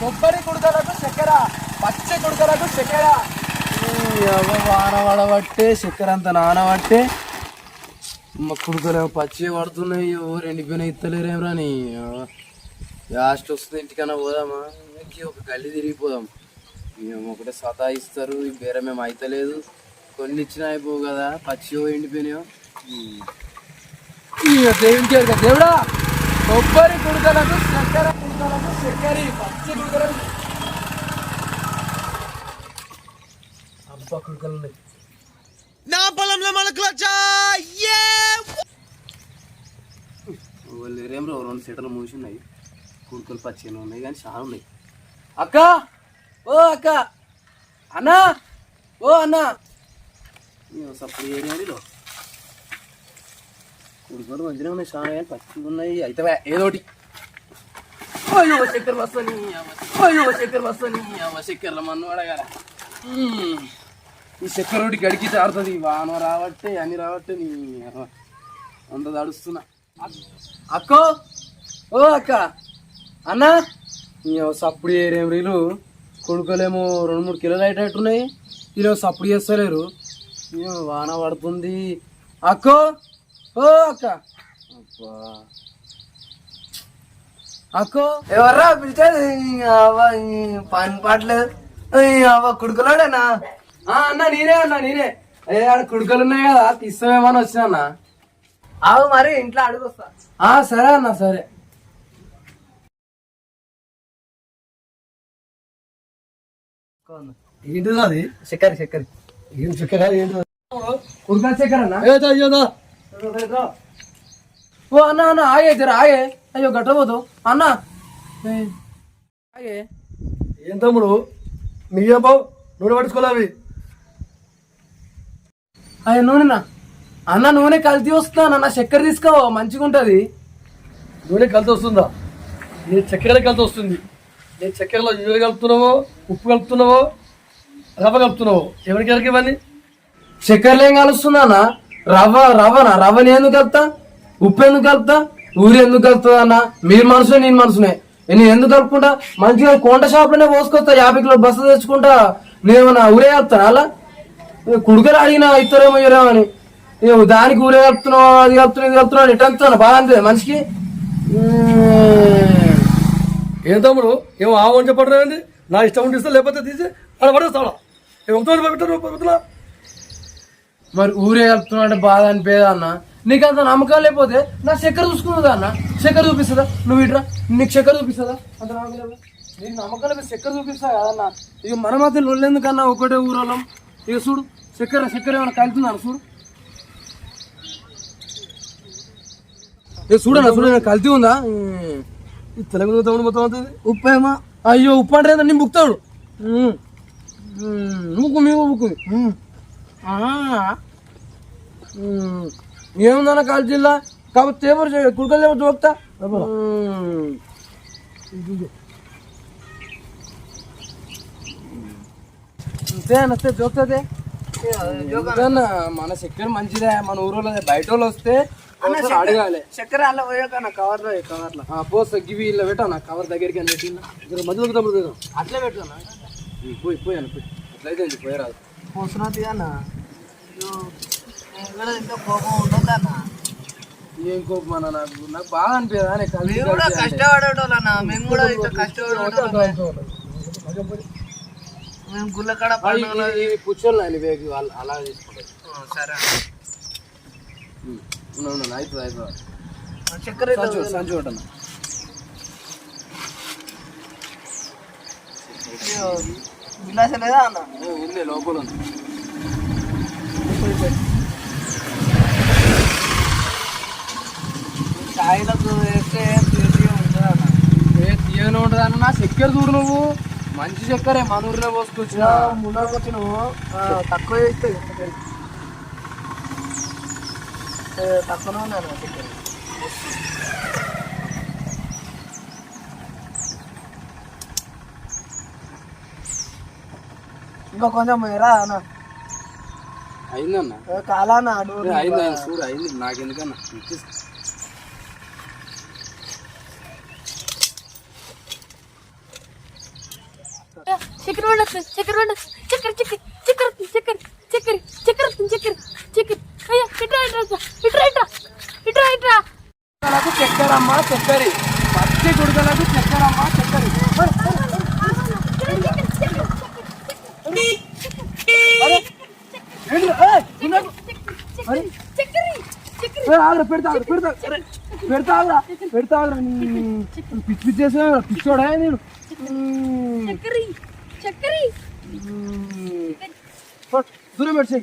కొబ్బరి కుడకలకు చక్కెర పచ్చ కుడకలకు చక్కెర. ఈ వాన పడబట్టే చక్కెర అంత నానబట్టే. మా కుడుకలేమో పచ్చి పడుతున్నాయి. ఎవరు ఎండిపోయినా ఇత్తలేరేం రాని లాస్ట్ వస్తుంది ఇంటికన్నా పోదామా? ఇంకే ఒక గల్లి తిరిగిపోదాం మేము ఒకటే సతాయిస్తారు ఈ బేర మేము అయితలేదు. కొన్ని ఇచ్చినా అయిపోవు కదా పచ్చియో ఎండిపోయినాయో ఉమ్. దేవునికి దేవుడా? కొబ్బరి కుడుకలకు చక్కెర అబ్బా కుడుకలు ఉన్నాయి నా పొలంలో మనకు వచ్చా? వాళ్ళు ఏం రో రెండు సీటర్లు మూసి కుడుకులు కుడుకలు ఉన్నాయి కానీ చాలా ఉన్నాయి. అక్క! ఓ అక్క! అన్నా! ఓ అన్నా! సప్పుడు ఏరియాలో కుడుకులు మంచిగా ఉన్నాయి చాలా కానీ పచ్చి ఉన్నాయి. అయితే ఏదోటి అయ్యో చక్కెర వస్తాని అయ్యో చక్కెర వస్తాని అమ్మ చక్కెరల మన్ను అడగాల ఈ చక్కెర ఒకటి గడికి ఆడుతుంది వాన రావట్టే అన్ని రావట్టే నీ అంత దడుస్తున్నా అక్కో ఓ అక్క అన్నా సప్పుడు ఏరేం రీలు కొడుకోలేమో రెండు మూడు కిలోలు అయ్యేటట్టున్నాయి వీళ్ళు సప్పుడు చేస్తలేరు ఏమో వాన పడుతుంది అక్కో ఓ అక్క అబ్బా అక్కో ఎవర్రా ఈ పని పాటలేదు అవ్వ కుడుకులాడేనా? ఆ, అన్న నేనే అన్న నేనే. ఏ ఆడ కుడుకలు ఉన్నాయి కదా తీస్తామేమని వచ్చినా అన్న. అవు మరి ఇంట్లో అడుగుస్తా ఆ సరే అన్న సరే. ఏంటిది అది? చక్కెర చక్కెర. ఏం చక్కెర ఏంటి కుడుకల చక్కెర అన్న? ఓ అన్న అన్న ఆగే జర ఆగే. అయ్యో గట్టబోదు. అన్న. ఆగే ఏం తమ్ముడు? మీకేం బావు? నూనె పట్టుకోలేవి అయ్యో నూనెనా అన్న నూనె కల్తీ వస్తున్నా అన్న చక్కెర తీసుకో మంచిగా ఉంటది. నూనె కలిసి వస్తుందా? నీ చక్కెర కలిసి వస్తుంది. నీ చక్కెరలో ఇవి కలుపుతున్నావో? ఉప్పు కలుపుతున్నావో? రవ్వ కలుపుతున్నావో? ఎవరికి ఎవరికి ఇవన్నీ చక్కెరలు ఏం కలుస్తుందా అన్న? రవ్వ రవ్వనా? రవ్వని ఎందుకు కలుపుతా? ఉప్పు ఎందుకు కలుపుతా? ఊరి ఎందుకు కలుపుతా అన్న? మీరు మనసునే నేను మనసునే నేను ఎందుకు కలుపుకుంటా మంచిగా కొంట షాప్లోనే పోసుకొస్తా యాభై కిలో బస్సు తెచ్చుకుంటా. నేనేమన్నా ఊరే కలుపుతాను అలా? కుడుకలు అడిగినా ఇస్తారేమో ఇయ్యరేమో అని. దానికి ఊరే కలుపుతున్నావు అది కలుపుతున్నావు ఇది కలుపుతున్నావు ఎట్లా కలుపుతాను బాగా అనిపిస్తుంది మనిషికి. ఏం తమ్ముడు? ఏమో ఆవు అని చెప్పడం నా ఇష్టం ఉంటే ఇస్తా లేకపోతే తీసి అక్కడ పడేస్తాడా? పెట్టారు పెట్టలా మరి ఊరే కలుపుతున్నా అంటే బాధ అనిపేదా అన్న? నీకు అంత నమ్మకం లేకపోతే నా చక్కెర చూసుకున్నదా అన్న? చక్కెర చూపిస్తుందా? నువ్వు ఇట్రా. నీకు చక్కెర చూపిస్తుందా? అంత నమ్మకం లేకపోతే? నీకు నమ్మకం లేకపోతే చక్కెర చూపిస్తా కదన్న ఇక మన మధ్య లొల్లెందుకన్నా ఒకటే ఊరోళ్ళం? ఇక చూడు చక్కెర చక్కెర ఏమైనా కలుపుతున్నాను చూడు. ఇక చూడన్నా చూడన్నా కల్తీ ఉందా? తెలంగాణ తమ్ముడు మొత్తం అవుతుంది ఉప్పు ఏమో? అయ్యో ఉప్పు అంటే నేను బుక్తాడు. నువ్వు మీ బుక్కు. ఏముందన్న కాల్చిల్లా కాబట్టి తేపరు కుడుకలు తేపరు చూపుతా అంతే చూస్తుంది మన చక్కెర మంచిదే మన ఊరోళ్ళ బయట వాళ్ళు వస్తే అడగాలి. చక్కెర అలా పోయాక నా కవర్లో కవర్లో ఆ, పోస్తా గివి ఇలా పెట్టాను కవర్ దగ్గరికి అని పెట్టిన మధ్యలో కదా అట్లే పెట్టాను పోయి పోయాను పోయి. అట్లయితే పోయరాదు పోతున్నది అన్న. ఏం కోపం అన్న నాకు? నాకు బాగా అనిపించదా కలిసి మేము కూడా కష్టపడేటోళ్ళన్న మేము కూడా ఇంత కష్టపడేటోళ్ళం మేము గుళ్ళకాడ కూర్చోళ్ళు వేగి వాళ్ళు అలా తీసుకుంటారు సరే ఉన్నా, అవుతుంది అవుతుంది చక్కెర సంచు ఒకటన్నా విలాస లేదా అన్న? ఉంది లోపల ఉంది. కాయలకు వేస్తే అన్న. తీయని ఉంటుంది అన్న. నా చక్కెర చూడు నువ్వు. మంచి చక్కెరే మన ఊర్లో పోసుకొచ్చిన. ముందరకు వచ్చినాము తక్కువ చేస్తే తక్కువనే ఉన్నాను చక్కెర. ఇంకా కొంచెం ఎరా అన్న. అయిందన్న. కాలాన ఏ, అయింది అయింది చూడు అయింది. నాకెందుకన్నా? ఇచ్చేసి చక్కెర ఉండదు చక్కెర ఉండదు చక్కెర చక్కెర చక్కెర చక్కెర చక్కెర చక్కెర చక్కెర చక్కెర అయ్యా ఇట్రా ఇట్రా ఇట్రా ఇట్రా ఇట్రా ఇట్రా కుడుకలకు చక్కెరమ్మ చక్కెరి పచ్చి కుడుకలకు చక్కెరమ్మ చక్కెరి చక్కెర పెడతా పెడతా పెడతా పెడతా పిచ్చి పిచ్చి చేసిన పిచ్చోడా నేను? దూరం పెట్టి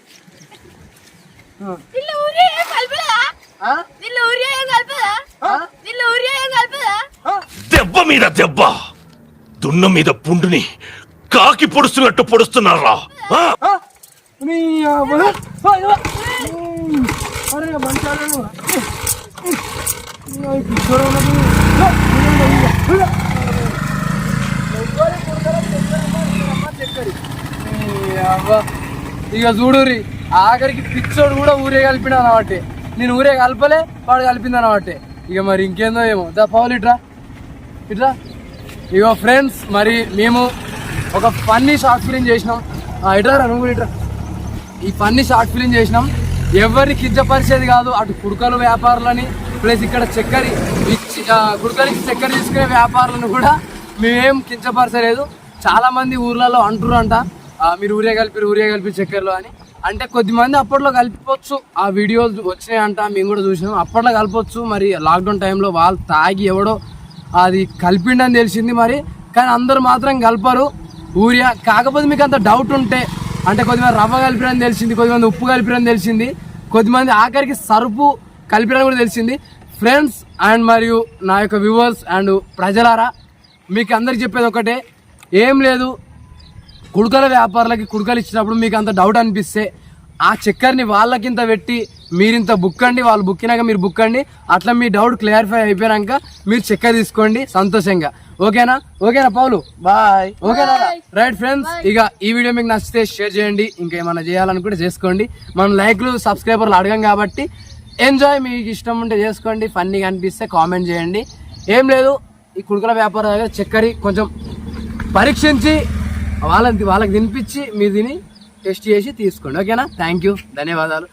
దెబ్బ మీద దెబ్బ. దున్న మీద పుండుని కాకి పొడుస్తున్నట్టు పొడుస్తున్నారా? అరే మంచి ఇక చూడురి ఆఖరికి పిచ్చోడు కూడా ఊరే కలిపిన అనమాట నేను ఊరే కలపలే వాడు కలిపింది అనమాట ఇక మరి ఇంకేందో ఏమో. దా పౌలు ఇట్రా. ఇట్రా. ఇగో ఫ్రెండ్స్ మరి మేము ఒక ఫన్నీ షార్ట్ ఫిలిం చేసినాం. ఆ, ఇట్రా నువ్వు కూడా ఇట్రా. ఈ ఫన్నీ షార్ట్ ఫిలిం చేసినాం. ఎవరిని కించపరిచేది కాదు అటు కుడుకలు వ్యాపారులని ప్లస్ ఇక్కడ చక్కెర ఇచ్చి ఆ, కుడుకలకి చక్కెర తీసుకునే వ్యాపారులను కూడా మేమేం కించపరచలేదు చాలామంది ఊర్లలో అంటురంట మీరు ఊరే కలిపి ఊరే కలిపి చక్కెరలో అని. అంటే కొద్దిమంది అప్పట్లో కలిపొచ్చు. ఆ వీడియోలు వచ్చినాయంట మేము కూడా చూసినాం. అప్పట్లో కలపొచ్చు మరి లాక్డౌన్ టైంలో వాళ్ళు తాగి ఎవడో అది కలిపిండని తెలిసింది మరి. కానీ అందరు మాత్రం కలపరు. ఊరియా కాకపోతే మీకు అంత డౌట్ ఉంటే అంటే కొద్దిమంది రవ్వ కలిపిరని తెలిసింది కొద్దిమంది ఉప్పు కలిపిరని తెలిసింది కొద్దిమంది ఆఖరికి సరుపు కలిపిరని కూడా తెలిసింది. ఫ్రెండ్స్ అండ్ మరియు నా యొక్క వ్యూవర్స్ అండ్ ప్రజలారా మీకు అందరికి చెప్పేది ఒకటే. ఏం లేదు కుడుకల వ్యాపారులకి కుడుకలు ఇచ్చినప్పుడు మీకు అంత డౌట్ అనిపిస్తే ఆ చక్కెరని వాళ్ళకింత పెట్టి మీరింత బుక్కండి వాళ్ళు బుక్కినాక మీరు బుక్కండి అట్లా మీ డౌట్ క్లియరిఫై అయిపోయాక మీరు చక్కెర తీసుకోండి సంతోషంగా. ఓకేనా? ఓకేనా పౌలు? బాయ్ ఓకేనా? రైట్ ఫ్రెండ్స్ ఇక ఈ వీడియో మీకు నచ్చితే షేర్ చేయండి. ఇంకా ఏమైనా చేయాలనుకుంటే చేసుకోండి. మనం లైక్లు సబ్స్క్రైబర్లు అడగం కాబట్టి ఎంజాయ్ మీకు ఇష్టం ఉంటే చేసుకోండి. ఫన్నీగా అనిపిస్తే కామెంట్ చేయండి. ఏం లేదు ఈ కుడుకల వ్యాపారం దగ్గర చక్కెర కొంచెం పరీక్షించి వాళ్ళకి వాళ్ళకి తినిపించి మీరు తిని టెస్ట్ చేసి తీసుకోండి. ఓకేనా? థ్యాంక్ యూ ధన్యవాదాలు.